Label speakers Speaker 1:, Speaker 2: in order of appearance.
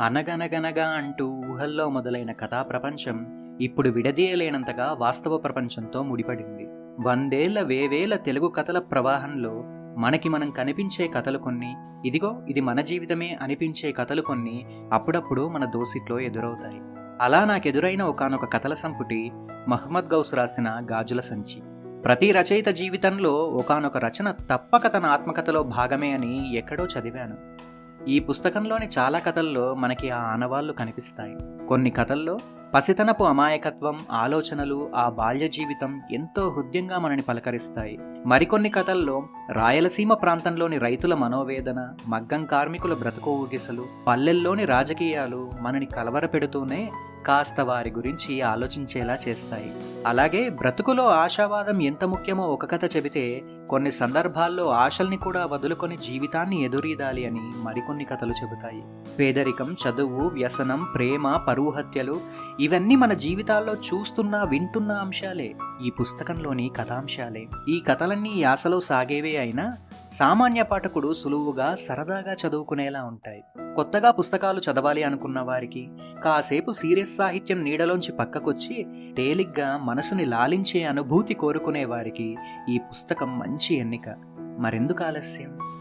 Speaker 1: అనగనగనగా అంటూ ఊహల్లో మొదలైన కథా ప్రపంచం ఇప్పుడు విడదీయలేనంతగా వాస్తవ ప్రపంచంతో ముడిపడింది. వందేళ్ళ వేవేల తెలుగు కథల ప్రవాహంలో మనకి మనం కనిపించే కథలు కొన్ని ఇదిగో ఇది మన జీవితమే అనిపించే కథలు కొన్ని అప్పుడప్పుడు మన దోసిట్లో ఎదురవుతాయి. అలా నాకెదురైన ఒకానొక కథల సంపుటి మహమ్మద్ గౌస్ రాసిన గాజుల సంచి. ప్రతి రచయిత జీవితంలో ఒకానొక రచన తప్పక తన ఆత్మకథలో భాగమే అని ఎక్కడో చదివాను. ఈ పుస్తకంలోని చాలా కథల్లో మనకి ఆ ఆనవాళ్ళు కనిపిస్తాయి. కొన్ని కథల్లో పసితనపు అమాయకత్వం ఆలోచనలు ఆ బాల్య జీవితం ఎంతో హృదయంగా మనని పలకరిస్తాయి. మరికొన్ని కథల్లో రాయలసీమ ప్రాంతంలోని రైతుల మనోవేదన మగ్గం కార్మికుల బ్రతుకు ఊగిసలు పల్లెల్లోని రాజకీయాలు మనని కలవరపెడుతూనే కాస్త వారి గురించి ఆలోచించేలా చేస్తాయి. అలాగే బ్రతుకులో ఆశావాదం ఎంత ముఖ్యమో ఒక కథ చెబితే కొన్ని సందర్భాల్లో ఆశల్ని కూడా వదులుకొని జీవితాన్ని ఎదురీదాలి అని మరికొన్ని కథలు చెబుతాయి. పేదరికం చదువు వ్యసనం ప్రేమ పరువు హత్యలు ఇవన్నీ మన జీవితాల్లో చూస్తున్న వింటున్న అంశాలే. ఈ పుస్తకంలోని కథాంశాలే. ఈ కథలన్నీ యాసలో సాగేవే అయినా సామాన్య పాఠకుడు సులువుగా సరదాగా చదువుకునేలా ఉంటాయి. కొత్తగా పుస్తకాలు చదవాలి అనుకున్న వారికి కాసేపు సీరియస్ సాహిత్యం నీడలోంచి పక్కకొచ్చి తేలిగ్గా మనసుని లాలించే అనుభూతి కోరుకునే వారికి ఈ పుస్తకం మంచి ఎన్నిక. మరెందుకు ఆలస్యం?